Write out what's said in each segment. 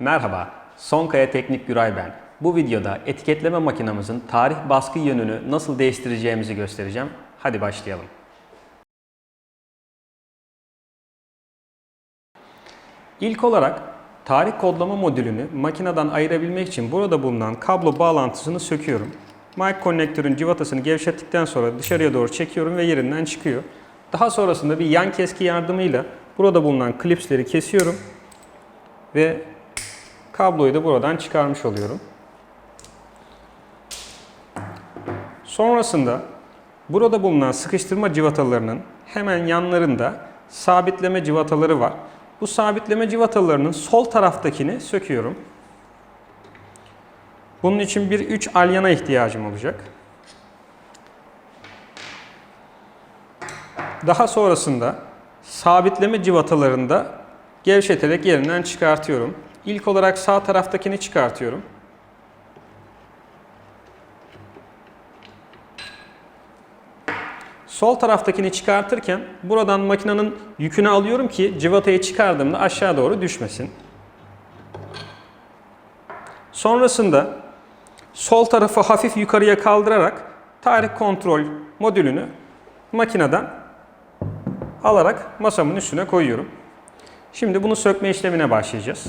Merhaba, Sonkaya Teknik Güray ben. Bu videoda etiketleme makinamızın tarih baskı yönünü nasıl değiştireceğimizi göstereceğim. Hadi başlayalım. İlk olarak tarih kodlama modülünü makineden ayırabilmek için burada bulunan kablo bağlantısını söküyorum. Mic konnektörün civatasını gevşettikten sonra dışarıya doğru çekiyorum ve yerinden çıkıyor. Daha sonrasında bir yan keski yardımıyla burada bulunan klipsleri kesiyorum ve kabloyu da buradan çıkarmış oluyorum. Sonrasında burada bulunan sıkıştırma civatalarının hemen yanlarında sabitleme civataları var. Bu sabitleme civatalarının sol taraftakini söküyorum. Bunun için bir 3 alyana ihtiyacım olacak. Daha sonrasında sabitleme civatalarını da gevşeterek yerinden çıkartıyorum. İlk olarak sağ taraftakini çıkartıyorum. Sol taraftakini çıkartırken buradan makinenin yükünü alıyorum ki civatayı çıkardığımda aşağı doğru düşmesin. Sonrasında sol tarafı hafif yukarıya kaldırarak tarih kontrol modülünü makineden alarak masamın üstüne koyuyorum. Şimdi bunu sökme işlemine başlayacağız.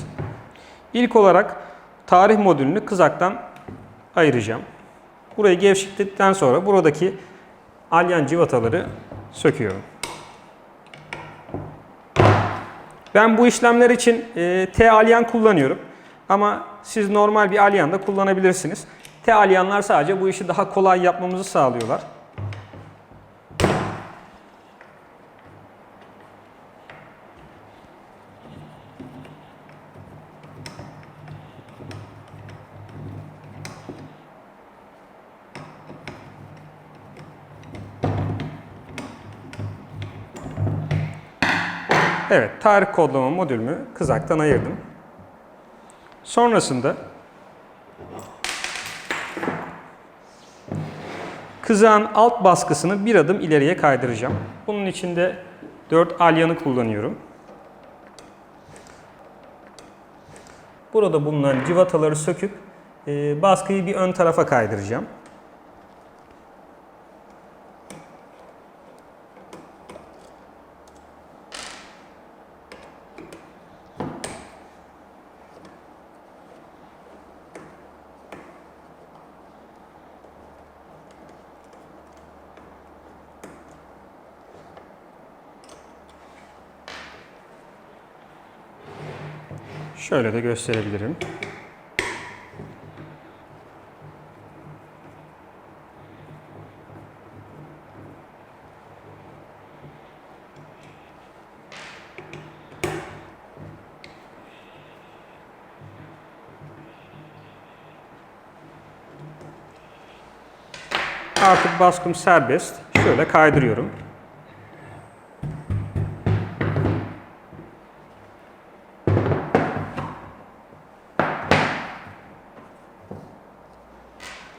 İlk olarak tarih modülünü kızaktan ayıracağım. Burayı gevşettikten sonra buradaki alyan civataları söküyorum. Ben bu işlemler için e, T alyan kullanıyorum. Ama siz normal bir alyan da kullanabilirsiniz. T alyanlar sadece bu işi daha kolay yapmamızı sağlıyorlar. Evet, tarih kodlama modülümü kızaktan ayırdım. Sonrasında kızağın alt baskısını bir adım ileriye kaydıracağım. Bunun için de 4 alyanı kullanıyorum. Burada bulunan civataları söküp e, baskıyı bir ön tarafa kaydıracağım. Şöyle de gösterebilirim. Artık baskım serbest. Şöyle kaydırıyorum.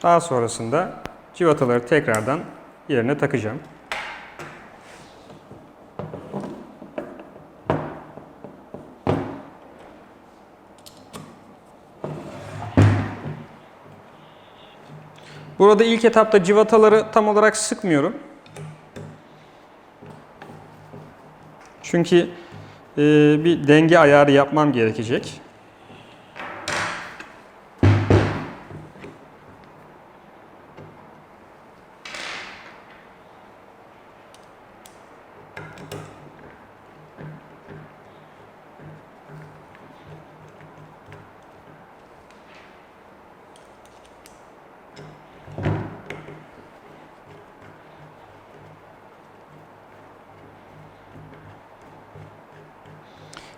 Daha sonrasında civataları tekrardan yerine takacağım. Burada ilk etapta civataları tam olarak sıkmıyorum. Çünkü e, bir denge ayarı yapmam gerekecek.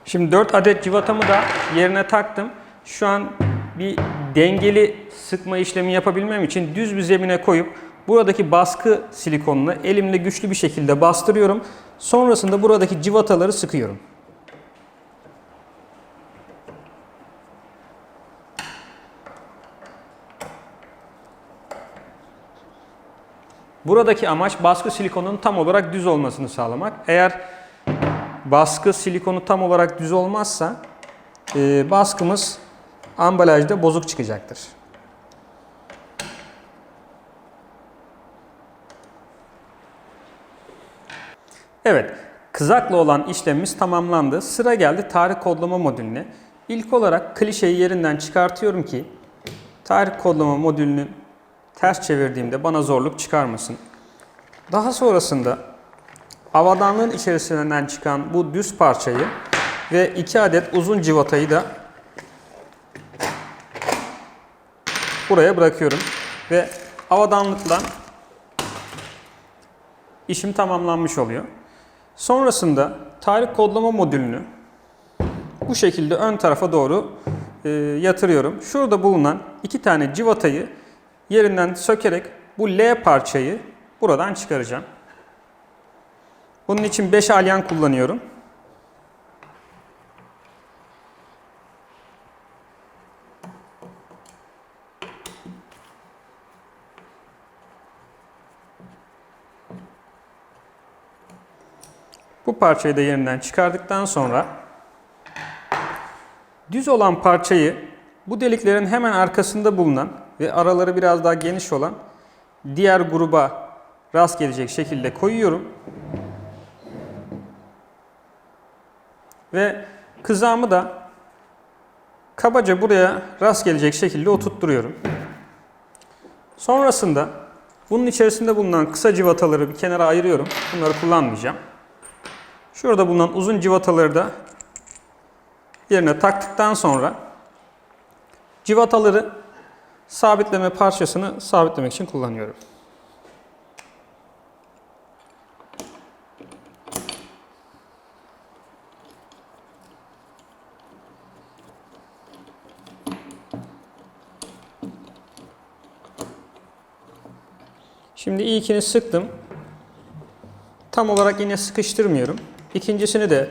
Şimdi 4 adet civatamı da yerine taktım. Şu an bir dengeli sıkma işlemi yapabilmem için düz bir zemine koyup buradaki baskı silikonunu elimle güçlü bir şekilde bastırıyorum. Sonrasında buradaki civataları sıkıyorum. Buradaki amaç baskı silikonunun tam olarak düz olmasını sağlamak. Eğer baskı silikonu tam olarak düz olmazsa e, baskımız ambalajda bozuk çıkacaktır. Evet, kızakla olan işlemimiz tamamlandı. Sıra geldi tarih kodlama modülüne. İlk olarak klişeyi yerinden çıkartıyorum ki tarih kodlama modülünü ters çevirdiğimde bana zorluk çıkarmasın. Daha sonrasında avadanlığın içerisinden çıkan bu düz parçayı ve iki adet uzun civatayı da buraya bırakıyorum. Ve avadanlıkla işim tamamlanmış oluyor. Sonrasında tarih kodlama modülünü bu şekilde ön tarafa doğru e, yatırıyorum. Şurada bulunan iki tane civatayı yerinden sökerek bu L parçayı buradan çıkaracağım. Bunun için 5 alyan kullanıyorum. Bu parçayı da yerinden çıkardıktan sonra düz olan parçayı bu deliklerin hemen arkasında bulunan ve araları biraz daha geniş olan diğer gruba rast gelecek şekilde koyuyorum. Ve kızağımı da kabaca buraya rast gelecek şekilde oturtturuyorum. Sonrasında bunun içerisinde bulunan kısa civataları bir kenara ayırıyorum. Bunları kullanmayacağım. Şurada bulunan uzun civataları da yerine taktıktan sonra civataları sabitleme parçasını sabitlemek için kullanıyorum. Şimdi ilkini sıktım. Tam olarak yine sıkıştırmıyorum. İkincisini de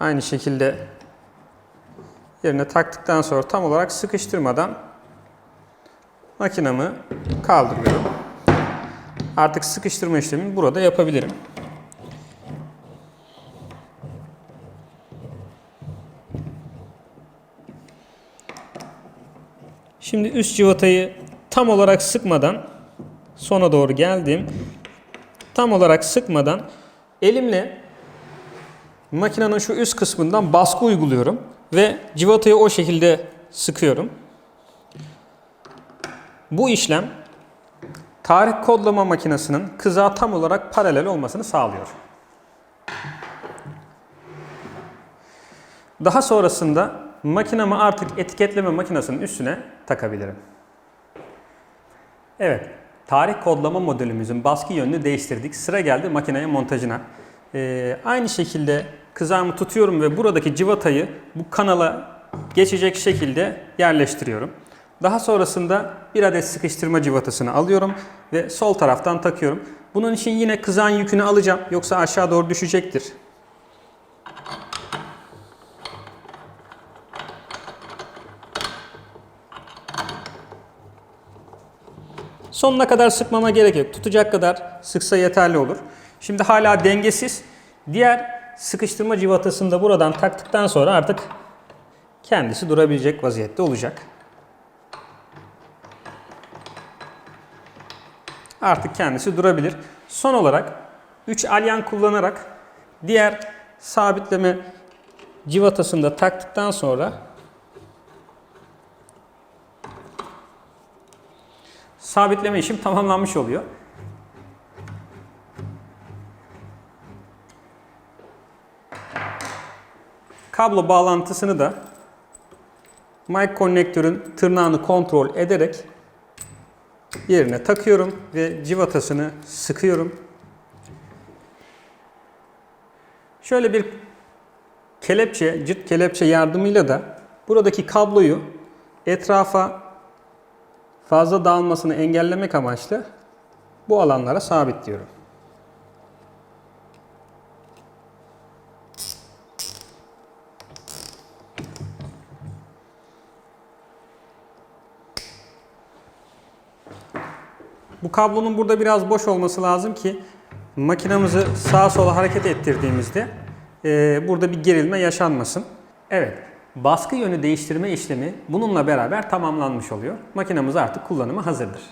aynı şekilde yerine taktıktan sonra tam olarak sıkıştırmadan makinamı kaldırıyorum. Artık sıkıştırma işlemini burada yapabilirim. Şimdi üst civatayı tam olarak sıkmadan sona doğru geldim. Tam olarak sıkmadan elimle makinenin şu üst kısmından baskı uyguluyorum ve civatayı o şekilde sıkıyorum. Bu işlem tarih kodlama makinesinin kızağa tam olarak paralel olmasını sağlıyor. Daha sonrasında makinamı artık etiketleme makinesinin üstüne takabilirim. Evet, tarih kodlama modülümüzün baskı yönünü değiştirdik. Sıra geldi makineye montajına. Ee, aynı şekilde kızağımı tutuyorum ve buradaki civatayı bu kanala geçecek şekilde yerleştiriyorum. Daha sonrasında bir adet sıkıştırma civatasını alıyorum ve sol taraftan takıyorum. Bunun için yine kızağın yükünü alacağım yoksa aşağı doğru düşecektir. Sonuna kadar sıkmama gerek yok. Tutacak kadar sıksa yeterli olur. Şimdi hala dengesiz. Diğer sıkıştırma civatasını da buradan taktıktan sonra artık kendisi durabilecek vaziyette olacak. Artık kendisi durabilir. Son olarak 3 alyan kullanarak diğer sabitleme civatasını da taktıktan sonra sabitleme işim tamamlanmış oluyor. Kablo bağlantısını da mic konnektörün tırnağını kontrol ederek yerine takıyorum ve civatasını sıkıyorum. Şöyle bir kelepçe, cırt kelepçe yardımıyla da buradaki kabloyu etrafa fazla dağılmasını engellemek amaçlı bu alanlara sabitliyorum. Bu kablonun burada biraz boş olması lazım ki makinamızı sağa sola hareket ettirdiğimizde e, burada bir gerilme yaşanmasın. Evet, Baskı yönü değiştirme işlemi bununla beraber tamamlanmış oluyor. Makinamız artık kullanıma hazırdır.